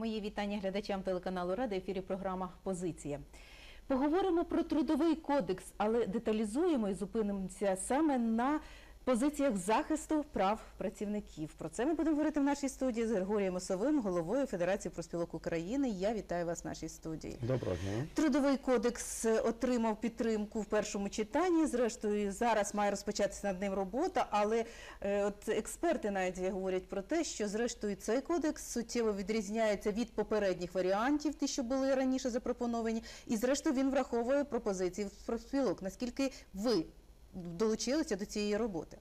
Мої вітання глядачам телеканалу Рада. Ефірі програма Позиція. Поговоримо про трудовий кодекс, але деталізуємо і зупинимося саме на позиціях захисту прав працівників. Про це ми будемо говорити в нашій студії з Григорієм Осовим, головою Федерації профспілок України. Я вітаю вас в нашій студії. Доброго дня. Трудовий кодекс отримав підтримку в першому читанні. Зрештою, зараз має розпочатися над ним робота. Але е, от експерти навіть говорять про те, що зрештою цей кодекс суттєво відрізняється від попередніх варіантів, ті, що були раніше запропоновані, і зрештою він враховує пропозиції профспілок. Наскільки ви долучилися до цієї роботи?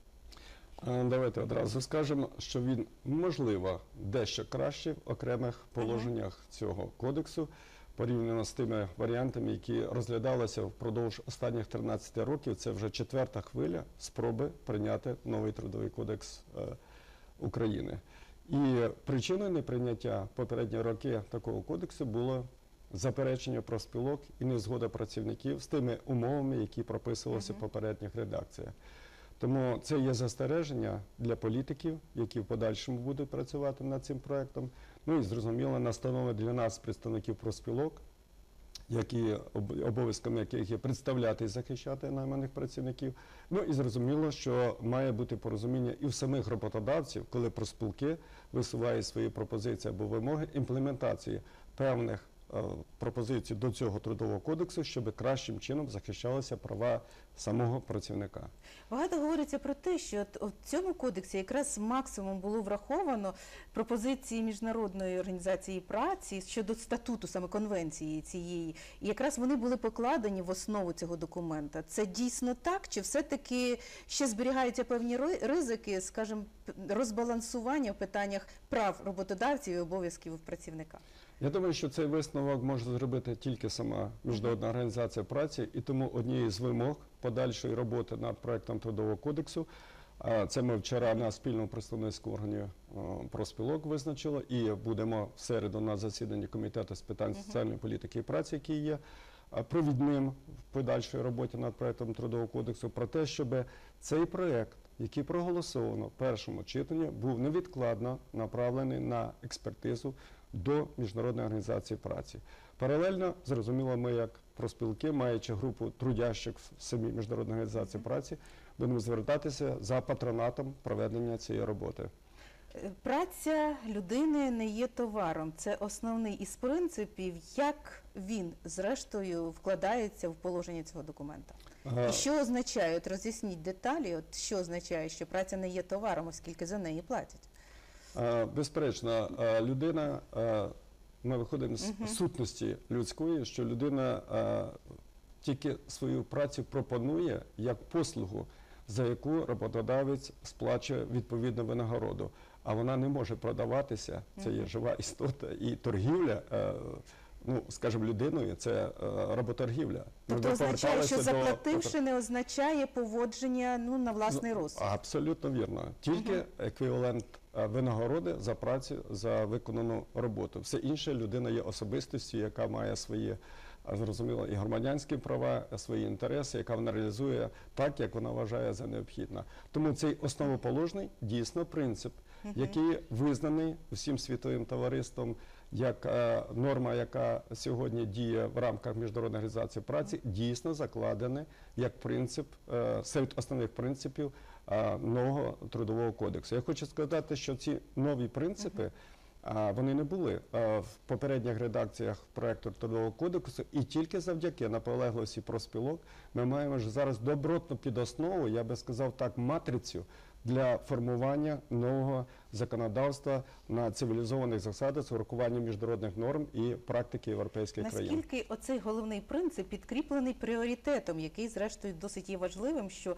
Е, Давайте одразу скажемо, що він можливо дещо краще в окремих положеннях цього кодексу порівняно з тими варіантами, які розглядалися впродовж останніх 13 років. Це вже четверта хвиля спроби прийняти новий трудовий кодекс е, України. І причиною неприйняття попередні роки такого кодексу було заперечення профспілок і незгода працівників з тими умовами, які прописувалися в попередніх редакціях. Тому це є застереження для політиків, які в подальшому будуть працювати над цим проектом. Ну і зрозуміло, настанови для нас, представників профспілок, які об- обов'язками яких є представляти і захищати найманих працівників. Ну і зрозуміло, що має бути порозуміння і в самих роботодавців, коли профспілки висувають свої пропозиції або вимоги імплементації певних е, пропозицій до цього трудового кодексу, щоб кращим чином захищалися права самого працівника. Багато говориться про те, що в цьому кодексі якраз максимум було враховано пропозиції міжнародної організації праці щодо статуту саме конвенції цієї, і якраз вони були покладені в основу цього документа. Це дійсно так, чи все-таки ще зберігаються певні ри- ризики, скажімо, розбалансування в питаннях прав роботодавців і обов'язків працівника? Я думаю, що цей висновок може зробити тільки сама міжнародна організація праці, і тому однією з вимог подальшої роботи над проектом трудового кодексу. Це ми вчора на спільному представницькому органі е, профспілок визначили, і будемо в середу на засіданні комітету з питань соціальної політики і праці, який є е, провідним в подальшій роботі над проектом трудового кодексу, про те, щоб цей проект, який проголосовано в першому читанні, був невідкладно направлений на експертизу до міжнародної організації праці. Паралельно, зрозуміло, ми як профспілки, маючи групу трудящих в самій міжнародній організації праці, будемо звертатися за патронатом проведення цієї роботи. Праця людини не є товаром. Це основний із принципів, як він зрештою вкладається в положення цього документа. І що означає? От роз'ясніть деталі. От що означає, що праця не є товаром, оскільки за неї платять. Е, Безперечно, людина, ми виходимо з сутності людської, що людина е, тільки свою працю пропонує як послугу, за яку роботодавець сплачує відповідну винагороду. А вона не може продаватися, це є жива істота, і торгівля. е, Ну, скажімо, людиною це е, роботоргівля. Тобто означає, що до- заплативши не означає поводження ну на власний розсуд. Абсолютно вірно. Тільки еквівалент е, винагороди за працю за виконану роботу. Все інше людина є особистістю, яка має свої е, зрозуміло і громадянські права, свої інтереси, яка вона реалізує так, як вона вважає за необхідне. Тому цей основоположний дійсно принцип, який визнаний всім світовим товариством. Як е, норма, яка сьогодні діє в рамках міжнародної організації праці, дійсно закладений як принцип е, серед основних принципів е, нового трудового кодексу. Я хочу сказати, що ці нові принципи. Вони не були в попередніх редакціях проекту трудового кодексу, і тільки завдяки наполеглості профспілок ми маємо вже зараз добротну підоснову, я би сказав так, матрицю для формування нового законодавства на цивілізованих засадах з урахуванням міжнародних норм і практики європейських країн. Наскільки оцей головний принцип підкріплений пріоритетом, який зрештою досить є важливим, що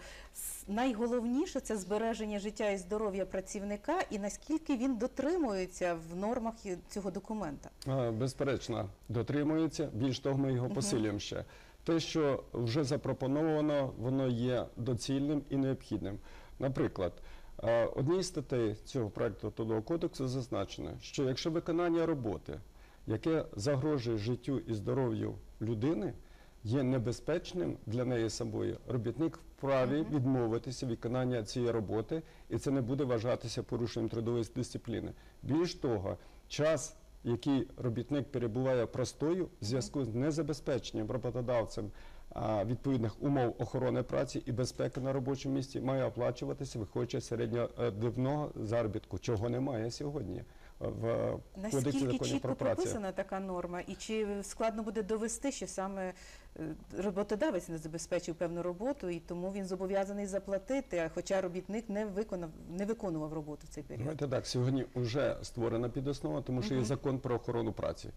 найголовніше це збереження життя і здоров'я працівника, і наскільки він дотримується в нормах цього документа. Безперечно, дотримується. Більш того, ми його посилюємо ще. Те, що вже запропоновано, воно є доцільним і необхідним. Наприклад, е, одній з статей цього проекту трудового кодексу зазначено, що якщо виконання роботи, яке загрожує життю і здоров'ю людини, є небезпечним для неї самої, робітник вправі відмовитися виконання цієї роботи, і це не буде вважатися порушенням трудової дисципліни. Більш того, час який робітник перебуває простою в зв'язку з незабезпеченням роботодавцем відповідних умов охорони праці і безпеки на робочому місці, має оплачуватися виходячи з середньодневного заробітку, чого немає сьогодні в кодексі Наскільки законів чітко про працю. прописана така норма, і чи складно буде довести, що саме е, роботодавець не забезпечив певну роботу, і тому він зобов'язаний заплатити, хоча робітник не виконав, не виконував роботу в цей період. Давайте так, сьогодні вже створена підоснова, тому що є закон про охорону праці.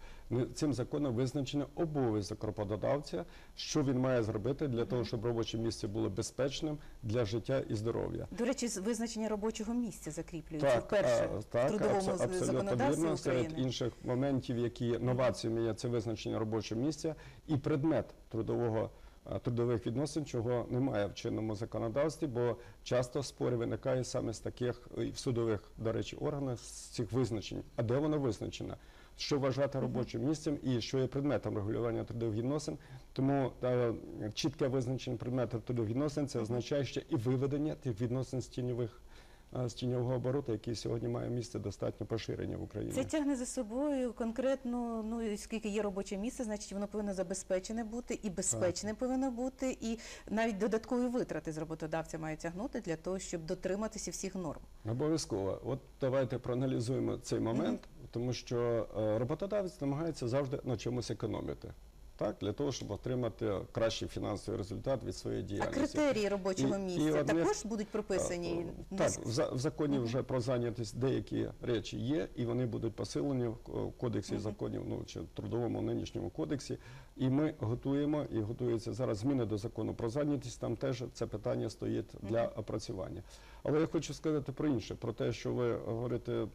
Цим законом визначено обов'язок роботодавця, що він має зробити для того, щоб робоче місце було безпечним для життя і здоров'я. До речі, визначення робочого місця закріплюється вперше а, в трудовому абсолютно законодавстві вірно. Серед інших моментів, які є новаціями є це визначення робочого місця і предмет трудового. Трудових відносин, чого немає в чинному законодавстві, бо часто спори виникає саме з таких в судових, до речі, органах з цих визначень. А де воно визначено? Що вважати робочим місцем і що є предметом регулювання трудових відносин. Тому е, чітке визначення предмету трудових відносин це означає ще і виведення тих відносин з тіньових е, з тіньового обороту, який сьогодні має місце достатньо поширення в Україні. Це тягне за собою конкретно, ну скільки є робоче місце, значить воно повинно забезпечене бути і безпечне повинно бути, і навіть додаткові витрати з роботодавця мають тягнути для того, щоб дотриматися всіх норм. Обов'язково. От давайте проаналізуємо цей момент, тому що е, роботодавець намагається завжди на чомусь економити. Так, для того, щоб отримати кращий фінансовий результат від своєї А критерії робочого І- і місця одне- також будуть прописані. Е, Так, в, за- в законі вже про зайнятість деякі речі є, і вони будуть посилені в кодексі законів, ну чи в трудовому нинішньому кодексі. І ми готуємо і готуються зараз зміни до закону про зайнятість. Там теж це питання стоїть для опрацювання. Але я хочу сказати про інше, про те, що ви говорите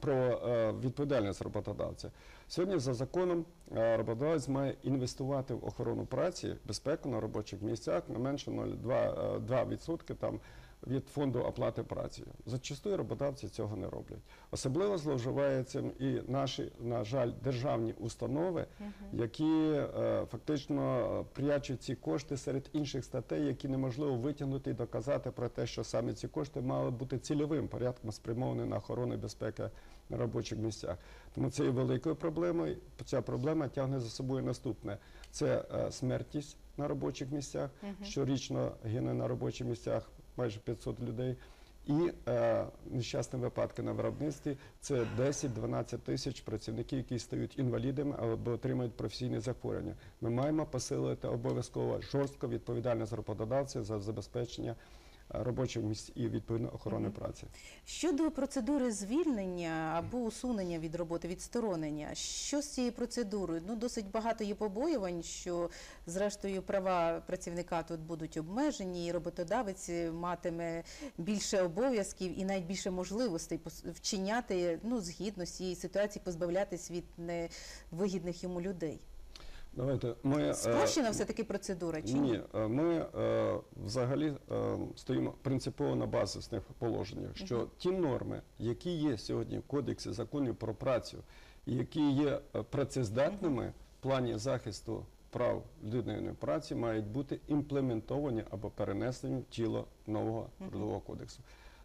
про е, відповідальність роботодавця. Сьогодні за законом е, роботодавець має інвестувати в охорону праці, безпеку на робочих місцях не менше 0,2% е, 2% там від фонду оплати праці. Зачастую роботодавці цього не роблять. Особливо зловживає цим і наші, на жаль, державні установи, які е, фактично е, прячуть ці кошти серед інших статей, які неможливо витягнути і доказати про те, що саме ці кошти мали бути цільовим порядком спрямовані на охорону і безпеку на робочих місцях. Тому це є великою проблемою. Ця проблема тягне за собою наступне: це е, смертність на робочих місцях. Щорічно гине на робочих місцях майже 500 людей. І е, нещасні випадки на виробництві це 10-12 тисяч працівників, які стають інвалідами або отримують професійні захворювання. Ми маємо посилити обов'язково жорстко відповідальність роботодавця за забезпечення робочих місць і відповідно охорони праці. Щодо процедури звільнення або усунення від роботи, відсторонення, що з цією процедурою? Ну, досить багато є побоювань, що зрештою права працівника тут будуть обмежені, і роботодавець матиме більше обов'язків і навіть більше можливостей вчиняти ну, згідно з цієї ситуації, позбавлятись від невигідних йому людей. Давайте ми е, Спрощена все-таки процедура чи ні? Ні, е, ми е, взагалі е, стоїмо принципово на базисних положеннях, що ті норми, які є сьогодні в кодексі законів про працю, які є е, працездатними в плані захисту прав людини праці, мають бути імплементовані або перенесені в тіло нового трудового кодексу.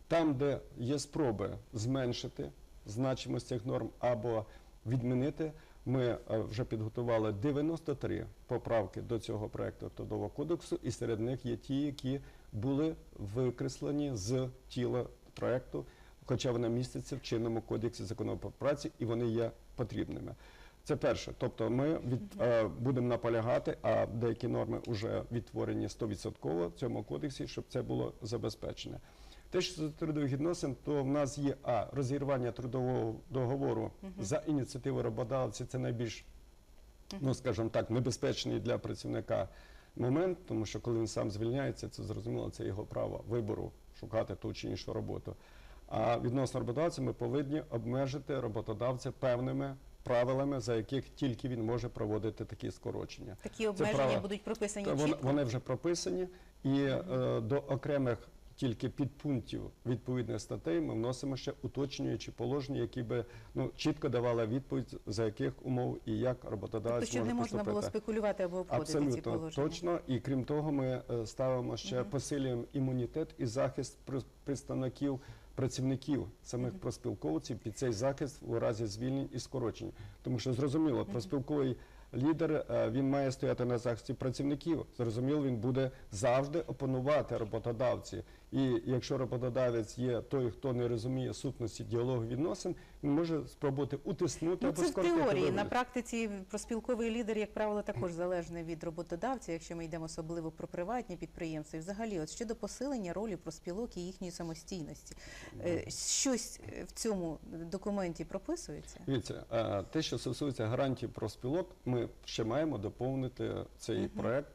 Там, де є спроби зменшити значимость цих норм або відмінити. Ми е, вже підготували 93 поправки до цього проекту трудового кодексу, і серед них є ті, які були викреслені з тіла проекту, хоча вони містяться в чинному кодексі закону праці, і вони є потрібними. Це перше. Тобто ми від, е, будемо наполягати, а деякі норми вже відтворені 100% в цьому кодексі, щоб це було забезпечене. Те, що з трудових відносин, то в нас є а розірвання трудового договору за ініціативи роботодавця. Це найбільш, ну скажімо так, небезпечний для працівника момент, тому що коли він сам звільняється, це зрозуміло, це його право вибору шукати ту чи іншу роботу. А відносно роботодавця ми повинні обмежити роботодавця певними правилами, за яких тільки він може проводити такі скорочення. Такі обмеження будуть прописані Та чітко? Вони вже прописані, і е, до окремих тільки підпунктів відповідних статей ми вносимо ще уточнюючі положення, які би ну чітко давали відповідь, за яких умов і як Тобто, роботодавець щоб може не можна було спекулювати або обходити ці Абсолютно положення. точно. І крім того, ми е, ставимо ще посилюємо імунітет і захист представників працівників самих проспілковців під цей захист у разі звільнень і скорочень. Тому що зрозуміло, проспілковий лідер е, він має стояти на захисті працівників. Зрозуміло, він буде завжди опонувати роботодавці. І якщо роботодавець є той, хто не розуміє сутності діалогу відносин, він може спробувати утиснути Ну, або це в скоротити теорії. На практиці проспілковий лідер, як правило, також залежний від роботодавця, якщо ми йдемо особливо про приватні підприємства. І взагалі, от щодо посилення ролі проспілок і їхньої самостійності, е, щось в цьому документі прописується? Дивіться, е, те, що стосується гарантій про спілок, ми ще маємо доповнити цей проект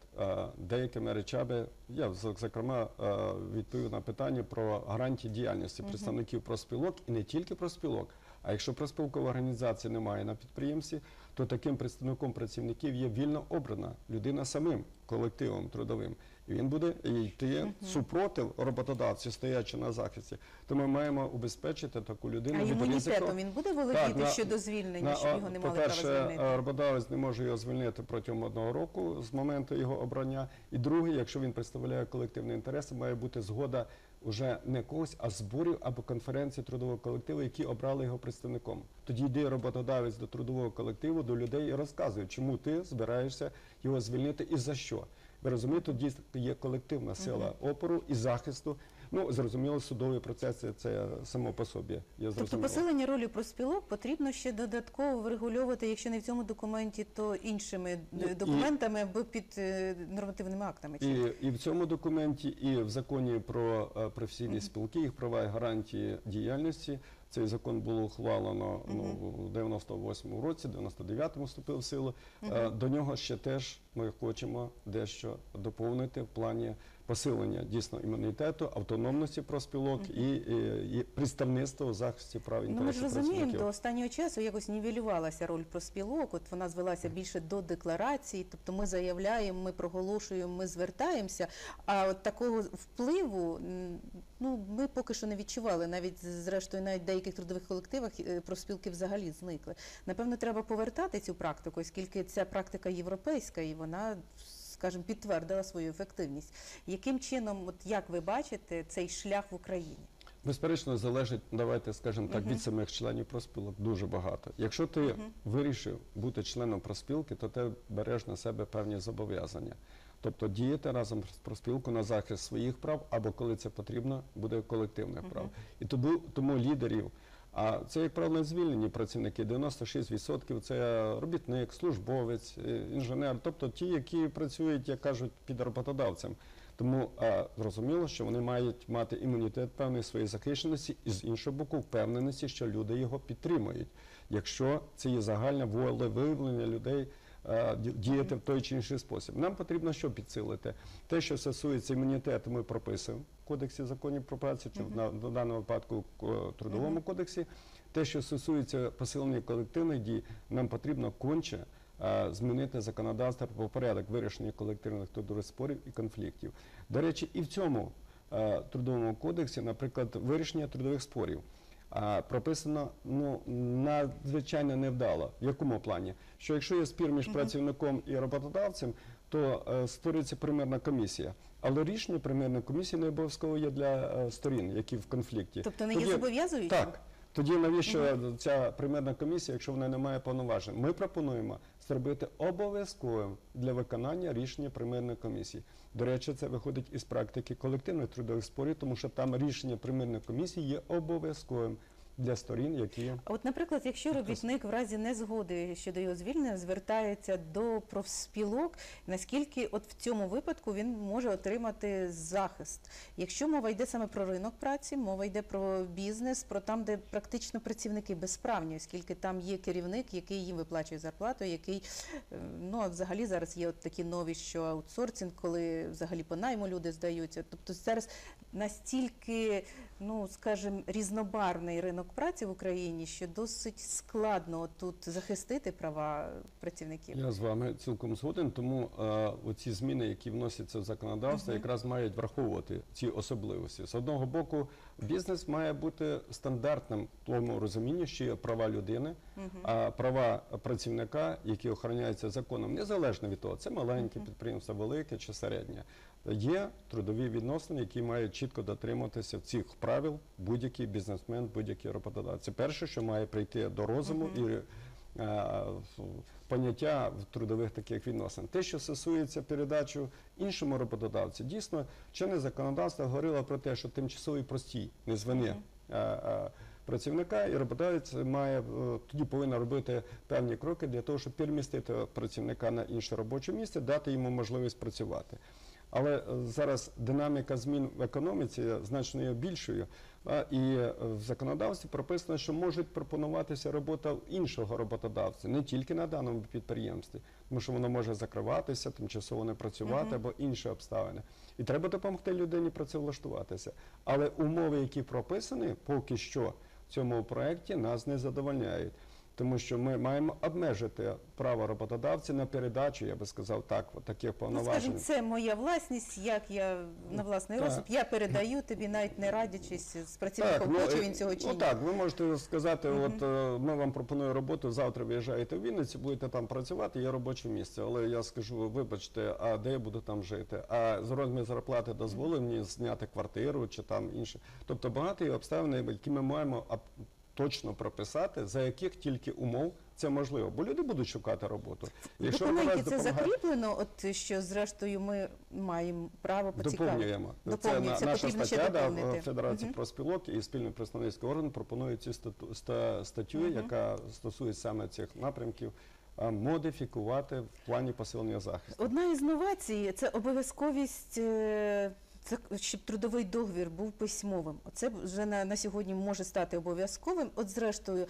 деякими речами. Я зокрема е, відповів на питання про гарантії діяльності представників проспілок і не тільки проспілок. А якщо проспілкова організація немає на підприємстві, то таким представником працівників є вільно обрана людина самим колективом трудовим. І він буде йти супротив роботодавцю, стоячи на захисті. То ми маємо убезпечити таку людину А від імунітетом він буде володіти Так, щодо звільнення, щоб його не мали права звільнити? е, роботодавець не може його звільнити протягом одного року з моменту його обрання. І друге, якщо він представляє колективний інтерес, має бути згода уже не когось, а зборів або конференції трудового колективу, які обрали його представником. Тоді йде роботодавець до трудового колективу, до людей і розказує, чому ти збираєшся його звільнити і за що. Ви розумієте, тоді є колективна сила опору і захисту. Ну, зрозуміло, судові процеси це само по собі. Є Тобто посилення ролі проспілок потрібно ще додатково врегульовувати, якщо не в цьому документі, то іншими Ну, і- документами або під е, нормативними актами. І, і в цьому документі, і в законі про е, професійні спілки, їх права і гарантії діяльності. Цей закон було ухвалено ну, в 98-му році, 99-му вступив в силу. Е, До нього ще теж ми хочемо дещо доповнити в плані посилення дійсно імунітету, автономності проспілок і, і, і представництва у захисті прав Ну, ми ж розуміємо, до останнього часу якось нівелювалася роль проспілок. От вона звелася більше до декларації. Тобто ми заявляємо, ми проголошуємо, ми звертаємося. А от такого впливу ну ми поки що не відчували. Навіть зрештою, навіть в деяких трудових колективах е, профспілки взагалі зникли. Напевно, треба повертати цю практику, оскільки ця практика європейська, і вона. Скажімо, підтвердила свою ефективність. Яким чином, от як ви бачите, цей шлях в Україні? Безперечно, залежить, давайте скажемо так, від самих членів проспілок дуже багато. Якщо ти вирішив бути членом проспілки, то ти береш на себе певні зобов'язання. Тобто діяти разом з проспілкою на захист своїх прав, або коли це потрібно, буде колективних прав. І тому, тому лідерів. А це, як правило, звільнені працівники. 96% це робітник, службовець, е, інженер, тобто ті, які працюють, як кажуть, під роботодавцем. Тому а, зрозуміло, що вони мають мати імунітет певної своєї захищеності і з іншого боку впевненості, що люди його підтримують. Якщо це є загальне волевиявлення людей діяти в той чи інший спосіб. Нам потрібно що підсилити? Те, що стосується імунітету, ми прописуємо в кодексі законів про працю, чи на, в даному випадку в трудовому кодексі. Те, що стосується посилення колективних дій, нам потрібно конче е, змінити законодавство про порядок вирішення колективних трудових спорів і конфліктів. До речі, і в цьому е, трудовому кодексі, наприклад, вирішення трудових спорів. Прописано ну надзвичайно невдало. В якому плані? Що якщо є спір між працівником і роботодавцем, то е, створюється примирна комісія. Але рішення примирної комісії не обов'язково є для е, сторін, які в конфлікті. Тобто не є Тоді- зобов'язуючим? Так. Тоді навіщо ця примирна комісія, якщо вона не має повноважень? Ми пропонуємо зробити обов'язковим для виконання рішення примирної комісії. До речі, це виходить із практики колективних трудових спорів, тому що там рішення примирної комісії є обов'язковим для сторін, які От, наприклад, якщо робітник в разі незгоди щодо його звільнення звертається до профспілок, наскільки от в цьому випадку він може отримати захист? Якщо мова йде саме про ринок праці, мова йде про бізнес, про там, де практично працівники безправні, оскільки там є керівник, який їм виплачує зарплату, який е, ну а взагалі зараз є от такі нові, що аутсорсинг, коли взагалі по найму люди здаються. Тобто зараз настільки, ну скажімо, різнобарвний ринок праці в Україні, що досить складно тут захистити права працівників. Я з вами цілком згоден, тому е, оці зміни, які вносяться в законодавство, якраз мають враховувати ці особливості. З одного боку, бізнес має бути стандартним тому розумінні, що є права людини, а права працівника, які охороняються законом, незалежно від того, це маленьке підприємство, велике чи середнє. Є трудові відносини, які мають чітко дотримуватися цих правил будь-який бізнесмен, будь-який роботодавець. Це перше, що має прийти до розуму і е, поняття в трудових таких відносин. Те, що стосується передачі іншому роботодавцю, дійсно чинне законодавство говорило про те, що тимчасовий простій не звини. е, е, Працівника і роботодавець має е, тоді повинен робити певні кроки для того, щоб перемістити працівника на інше робоче місце, дати йому можливість працювати. Але е, зараз динаміка змін в економіці значно є більшою, і е, в законодавстві прописано, що може пропонуватися робота іншого роботодавця, не тільки на даному підприємстві, тому що воно може закриватися, тимчасово не працювати або інші обставини. І треба допомогти людині працевлаштуватися. Але умови, які прописані, поки що цьому проєкті нас не задовольняють. Тому що ми маємо обмежити право роботодавця на передачу, я би сказав так, от таких Ну, повноважень. скажімо, це моя власність, як я на власний розсуд, я передаю тобі, навіть не радячись з працівником, ну, хоче він цього чи ну, так, ви можете сказати, от е, ми вам пропонуємо роботу, завтра виїжджаєте в Вінницю, будете там працювати, є робоче місце. Але я скажу, вибачте, а де я буду там жити? А з розмір зарплати дозволив мені зняти квартиру чи там інше. Тобто багато є обставин, які ми маємо точно прописати, за яких тільки умов це можливо. Бо люди будуть шукати роботу. В документі це допомагає- закріплено, от що зрештою ми маємо право поцікавити. Доповнюємо. Це на- наша потрібно ще стаття да, доповнити. Федерації Мгм. профспілок і спільний представницький орган пропонує цю стату, ста- статтю, яка стосується саме цих напрямків, а, модифікувати в плані посилення захисту. Одна із новацій це обов'язковість. е, це, щоб трудовий договір був письмовим. Оце вже на, на сьогодні може стати обов'язковим. От зрештою,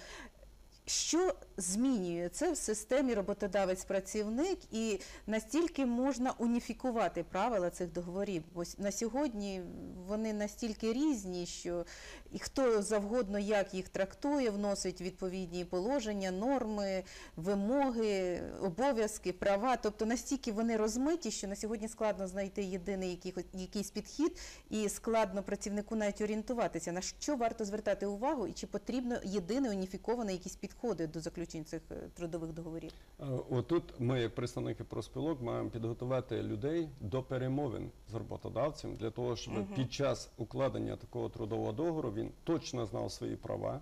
що змінює це в системі роботодавець-працівник, і настільки можна уніфікувати правила цих договорів? Бо на сьогодні вони настільки різні, що і хто завгодно як їх трактує, вносить відповідні положення, норми, вимоги, обов'язки, права. Тобто настільки вони розмиті, що на сьогодні складно знайти єдиний якийсь підхід, і складно працівнику навіть орієнтуватися, на що варто звертати увагу, і чи потрібно єдине уніфіковане якісь підходи до заключень цих е, трудових договорів. Е, Отут ми, як представники профспілок, маємо підготувати людей до перемовин з роботодавцем для того, щоб під час укладення такого трудового договору він точно знав свої права,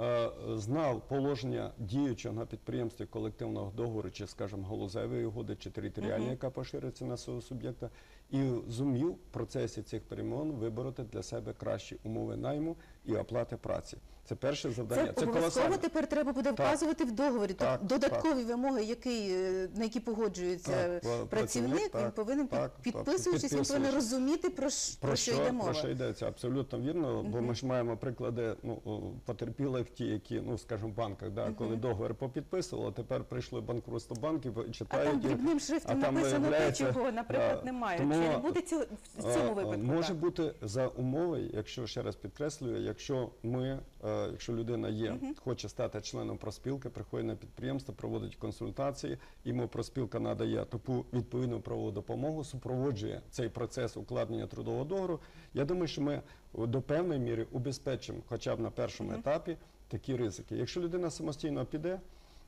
е, знав положення діючого на підприємстві колективного договору, чи, скажімо, галузевої угоди, чи територіальної, яка поширюється на свого суб'єкта, і зумів в процесі цих перемовин вибороти для себе кращі умови найму і оплати праці. Це перше завдання. Це обов'язково тепер треба буде Так. вказувати в договорі. Так, Тобто додаткові вимоги, який, е, на які погоджується Так, працівник, працівник, він повинен так, так, підписуючись, він повинен розуміти, про, про що йде мова. Про що йдеться? Абсолютно вірно, бо ми ж маємо приклади ну, потерпілих, ті, які, ну скажімо, в банках, да, коли договір попідписували, тепер прийшли банкрутство банків і А читають. там дрібним шрифтом написано те, чого, наприклад, немає. тому, Чи не буде ці, в цьому випадку? Може так? бути за умови, якщо ще раз підкреслюю, якщо ми, якщо людина є, хоче стати членом проспілки, приходить на підприємство, проводить консультації, йому проспілка надає таку відповідну правову допомогу, супроводжує цей процес укладення трудового договору. Я думаю, що ми до певної міри убезпечимо, хоча б на першому етапі, такі ризики. Якщо людина самостійно піде,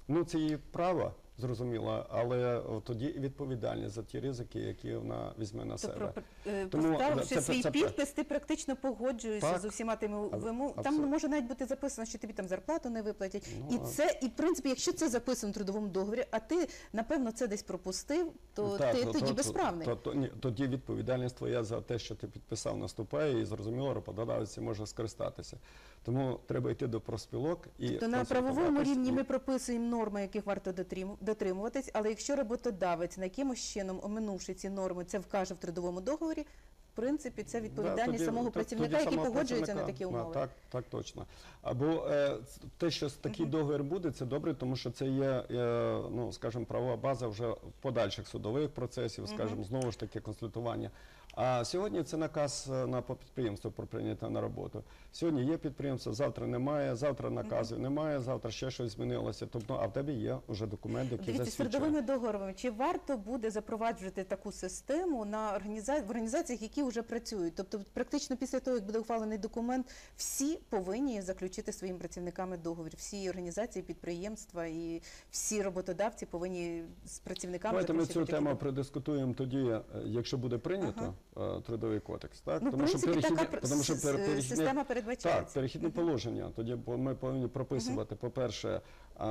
ну це її право. Зрозуміло, але тоді відповідальність за ті ризики, які вона візьме на себе. е, Тому, поставивши це- свій це- підпис, ти практично погоджуєшся Так. з усіма тими вимогами. Там абсолютно. може навіть бути записано, що тобі там зарплату не виплатять. Ну, і це, і в принципі, якщо це записано в трудовому договорі, а ти напевно це десь пропустив, то Ну, Так, ти то- тоді то- безправний. То, то, ні, тоді відповідальність твоя за те, що ти підписав, наступає, і зрозуміло, роботодавець може скористатися. Тому треба йти до профспілок і То на правовому рівні ми прописуємо норми, яких варто дотрим- дотримуватись, але якщо роботодавець на якимось чином оминувши ці норми, це вкаже в трудовому договорі, принципі, це Да, відповідальність тоді- самого то- працівника, тоді який самого погоджується на працівника. такі Да, умови. так, так точно. Або е, ц- те, що такий договір буде, це добре, тому що це є, е, ну скажімо, правова база вже в подальших судових процесів, скажімо, знову ж таки консультування. А сьогодні це наказ е, на по підприємство про прийняття на роботу. Сьогодні є підприємство, завтра немає, завтра наказів немає, завтра ще щось змінилося. Тобто, а в тебе є вже документ, який Дивіться, засвідчує. трудовими договорами, чи варто буде запроваджувати таку систему на організа... в організаціях, які вже працюють. Тобто, практично після того, як буде ухвалений документ, всі повинні заключити своїм працівниками договір. Всі організації, підприємства і всі роботодавці повинні з працівниками Давайте ми цю тему продискутуємо тоді, е, якщо буде прийнято е, трудовий кодекс. Так Ну, в принципі, така тому що с- пер- с- перехідні- система передбачається. Так, перехідне положення. Тоді ми повинні прописувати, по-перше, а,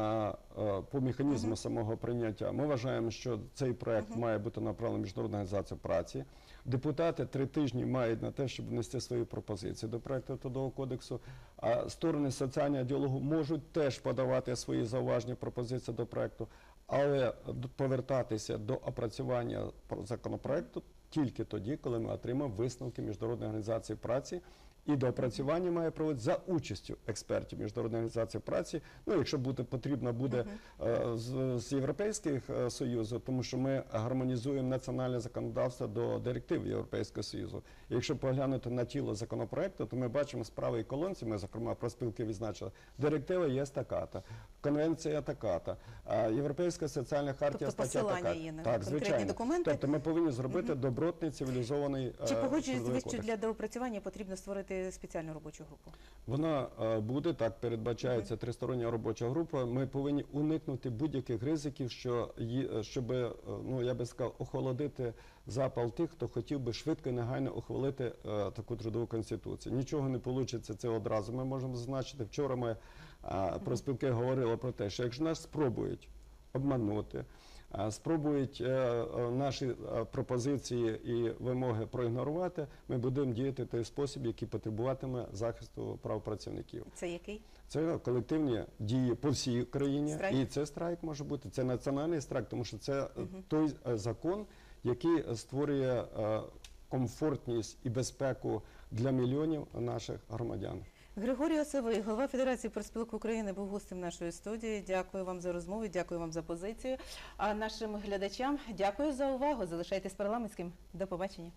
а, по механізму самого прийняття. Ми вважаємо, що цей проект має бути направлений в Міжнародну організацію праці. Депутати три тижні мають на те, щоб внести свої пропозиції до проекту трудового кодексу. А сторони соціального діалогу можуть теж подавати свої зауважні пропозиції до проекту, але повертатися до опрацювання законопроекту тільки тоді, коли ми отримаємо висновки Міжнародної організації праці. І доопрацювання має проводити за участю експертів Міжнародної організації праці. Ну, якщо буде потрібно, буде е, з, з Європейських е, Союзу, тому що ми гармонізуємо національне законодавство до директив Європейського Союзу. І якщо поглянути на тіло законопроекту, то ми бачимо з правої колонці, ми, зокрема, про спілки відзначили, директива є така-то, конвенція така-то, а Європейська соціальна хартія Тобто стаття така. є на так, звичайно. документи? Тобто ми повинні зробити добротний цивілізований Чи е, погоджуєтесь ви, що для доопрацювання потрібно створити спеціальну робочу групу? Вона е, буде так, передбачається тристороння робоча група. Ми повинні уникнути будь-яких ризиків, що щоб, е, ну я би сказав, охолодити запал тих, хто хотів би швидко і негайно ухвалити е, таку трудову конституцію. Нічого не вийде це одразу. Ми можемо зазначити. Вчора ми про спілки говорили про те, що якщо нас спробують обманути. Спробують е, е, наші е, пропозиції і вимоги проігнорувати. Ми будемо діяти той спосіб, який потребуватиме захисту прав працівників. Це який? Це колективні дії по всій країні, Страйк? і це страйк може бути. Це національний страйк, тому що це той закон, який створює комфортність і безпеку для мільйонів наших громадян. Григорій Осовий, голова Федерації профспілок України, був гостем нашої студії. Дякую вам за розмову, дякую вам за позицію. А нашим глядачам дякую за увагу. Залишайтесь парламентським. До побачення.